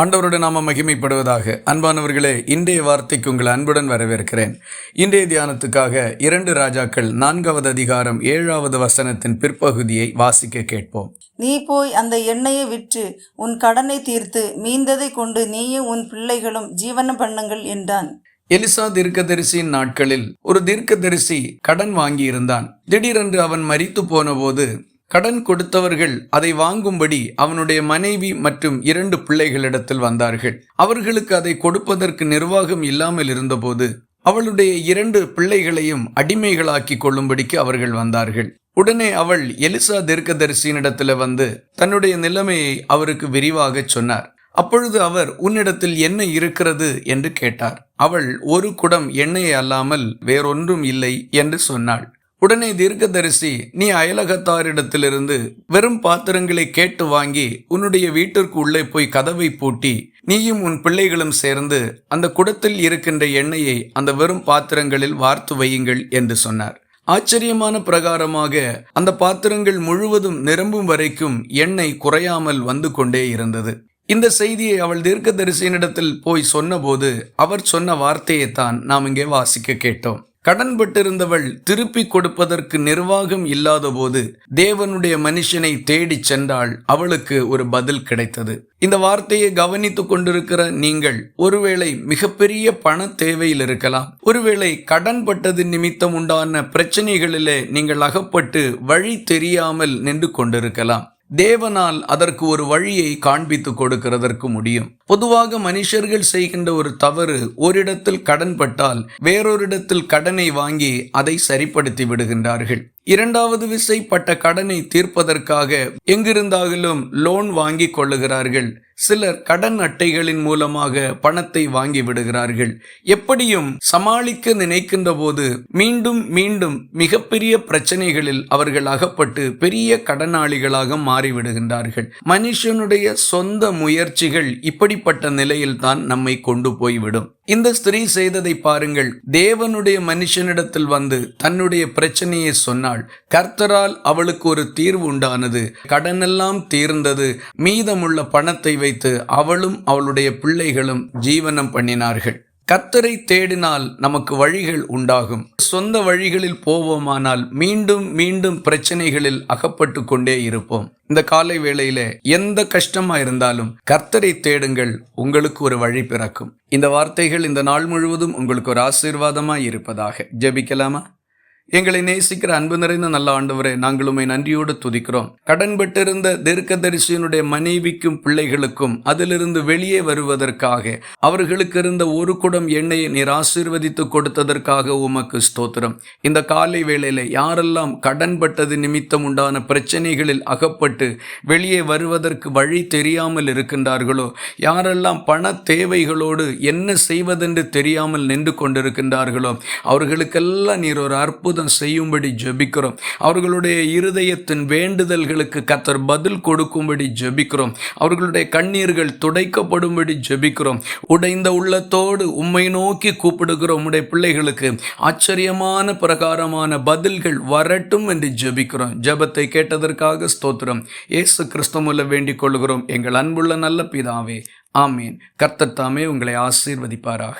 ஆண்டவருடைய நாம மகிமைப்படுவதாக அன்பானவர்களே இன்றைய வார்த்தைக்கு உங்கள் அன்புடன் வரவேற்கிறேன். இன்றைய தியானத்துக்காக இரண்டு ராஜாக்கள் நான்காவது அதிகாரம் ஏழாவது வசனத்தின் பிற்பகுதியை வாசிக்க கேட்போம். நீ போய் அந்த எண்ணெயை விற்று உன் கடனை தீர்த்து மீந்ததை கொண்டு நீயும் உன் பிள்ளைகளும் ஜீவனம் பண்ணுங்கள் என்றான். எலிசா தீர்க்கதரிசியின் நாட்களில் ஒரு தீர்க்கதரிசி கடன் வாங்கியிருந்தான். திடீரென்று அவன் மரித்து போனபோது கடன் கொடுத்தவர்கள் அதை வாங்கும்படி அவனுடைய மனைவி மற்றும் இரண்டு பிள்ளைகளிடத்தில் வந்தார்கள். அவர்களுக்கு அதை கொடுப்பதற்கு நிர்வாகம் இல்லாமல் இருந்தபோது அவளுடைய இரண்டு பிள்ளைகளையும் அடிமைகளாக்கி கொள்ளும்படிக்கு அவர்கள் வந்தார்கள். உடனே அவள் எலிசா தீர்க்கதரிசியினிடத்தில் வந்து தன்னுடைய நிலைமையை அவருக்கு விரிவாக சொன்னார். அப்பொழுது அவர் உன்னிடத்தில் என்ன இருக்கிறது? என்று கேட்டார். அவள் ஒரு குடம் எண்ணெய் அல்லாமல் வேறொன்றும் இல்லை என்று சொன்னாள். உடனே தீர்க்கதரிசி நீ அயலகத்தாரிடத்திலிருந்து வெறும் பாத்திரங்களை கேட்டு வாங்கி உன்னுடைய வீட்டிற்கு உள்ளே போய் கதவை பூட்டி நீயும் உன் பிள்ளைகளும் சேர்ந்து அந்த குடத்தில் இருக்கின்ற எண்ணெயை அந்த வெறும் பாத்திரங்களில் வார்த்து வையுங்கள் என்று சொன்னார். ஆச்சரியமான பிரகாரமாக அந்த பாத்திரங்கள் முழுவதும் நிரம்பும் வரைக்கும் எண்ணெய் குறையாமல் வந்து கொண்டே இருந்தது. இந்த செய்தியை அவள் தீர்க்கதரிசியினிடத்தில் போய் சொன்னபோது அவர் சொன்ன வார்த்தையைத்தான் நாம் இங்கே வாசிக்க கேட்டோம். கடன்பட்டிருந்தவள் திருப்பி கொடுப்பதற்கு நிர்வாகம் இல்லாதபோது தேவனுடைய மனுஷனை தேடிச் சென்றால் அவளுக்கு ஒரு பதில் கிடைத்தது. இந்த வார்த்தையை கவனித்துக் கொண்டிருக்கிற நீங்கள் ஒருவேளை மிகப்பெரிய பண தேவையில் இருக்கலாம். ஒருவேளை கடன்பட்டது நிமித்தம் உண்டான பிரச்சனைகளிலே நீங்கள் அகப்பட்டு வழி தெரியாமல் நின்று கொண்டிருக்கலாம். தேவனால் அதற்கு ஒரு வழியை காண்பித்து கொடுக்கிறதற்கு முடியும். பொதுவாக மனுஷர்கள் செய்கின்ற ஒரு தவறு ஓரிடத்தில் கடன் பட்டால் வேறொரு இடத்தில் கடனை வாங்கி அதை சரிப்படுத்தி விடுகின்றார்கள். இரண்டாவது விசைப்பட்ட கடனை தீர்ப்பதற்காக எங்கிருந்தாலும் லோன் வாங்கி கொள்ளுகிறார்கள். சிலர் கடன் அட்டைகளின் மூலமாக பணத்தை வாங்கி விடுகிறார்கள். எப்படியும் சமாளிக்க நினைக்கின்ற போது மீண்டும் மீண்டும் மிகப்பெரிய பிரச்சனைகளில் அவர்கள் அகப்பட்டு பெரிய கடனாளிகளாக மாறிவிடுகின்றார்கள். மனுஷனுடைய சொந்த முயற்சிகள் இப்படி இப்படிப்பட்ட நிலையில் தான் நம்மை கொண்டு போய்விடும். இந்த ஸ்திரீ செய்ததை பாருங்கள். தேவனுடைய மனுஷனிடத்தில் வந்து தன்னுடைய பிரச்சனையை சொன்னாள் கர்த்தரால் அவளுக்கு ஒரு தீர்வு உண்டானது. கடனெல்லாம் தீர்ந்தது. மீதமுள்ள பணத்தை வைத்து அவளும் அவளுடைய பிள்ளைகளும் ஜீவனம் பண்ணினார்கள். கர்த்தரை தேடினால் நமக்கு வழிகள் உண்டாகும். சொந்த வழிகளில் போவோமானால் மீண்டும் மீண்டும் பிரச்சனைகளில் அகப்பட்டு கொண்டே இருப்போம். இந்த காலை வேளையில எந்த கஷ்டமா இருந்தாலும் கர்த்தரை தேடுங்கள் உங்களுக்கு ஒரு வழி பிறக்கும். இந்த வார்த்தைகள் இந்த நாள் முழுவதும் உங்களுக்கு ஒரு ஆசீர்வாதமா இருப்பதாக. ஜெபிக்கலாமா? எங்களை நேசிக்கிற அன்பு நிறைந்த நல்ல ஆண்டவரே நாங்கள் உண்மை நன்றியோடு துதிக்கிறோம். கடன்பட்டிருந்த தீர்க்கதரிசியினுடைய மனைவிக்கும் பிள்ளைகளுக்கும் அதிலிருந்து வெளியே வருவதற்காக அவர்களுக்கு இருந்த ஒரு குடம் எண்ணெயை நீர் ஆசீர்வதித்து கொடுத்ததற்காக உமக்கு ஸ்தோத்திரம். இந்த காலை வேளையில யாரெல்லாம் கடன்பட்டது நிமித்தம் உண்டான பிரச்சனைகளில் அகப்பட்டு வெளியே வருவதற்கு வழி தெரியாமல் இருக்கின்றார்களோ யாரெல்லாம் பண தேவைகளோடு என்ன செய்வதென்று தெரியாமல் நின்று கொண்டிருக்கின்றார்களோ அவர்களுக்கெல்லாம் நீர் ஒரு அற்புத அற்புதம் செய்யும்படி ஜெபிக்கிறோம். அவர்களுடைய இருதயத்தின் வேண்டுதல்களுக்கு கத்தர் பதில் கொடுக்கும்படி ஜெபிக்கிறோம். அவர்களுடைய கண்ணீர்கள் துடைக்கப்படும்படி ஜெபிக்கிறோம். உடைந்த உள்ளத்தோடு உம்மை நோக்கி கூப்பிடுகிறோம் உம்முடைய பிள்ளைகளுக்கு ஆச்சரியமான பிரகாரமான பதில்கள் வரட்டும் என்று ஜெபிக்கிறோம். ஜெபத்தை கேட்டதற்காக ஸ்தோத்திரம். இயேசு கிறிஸ்தமுல வேண்டிக் கொள்கிறோம். எங்கள் அன்புள்ள நல்ல பிதாவே ஆமீன். கர்த்தத்தாமே உங்களை ஆசீர்வதிப்பாராக.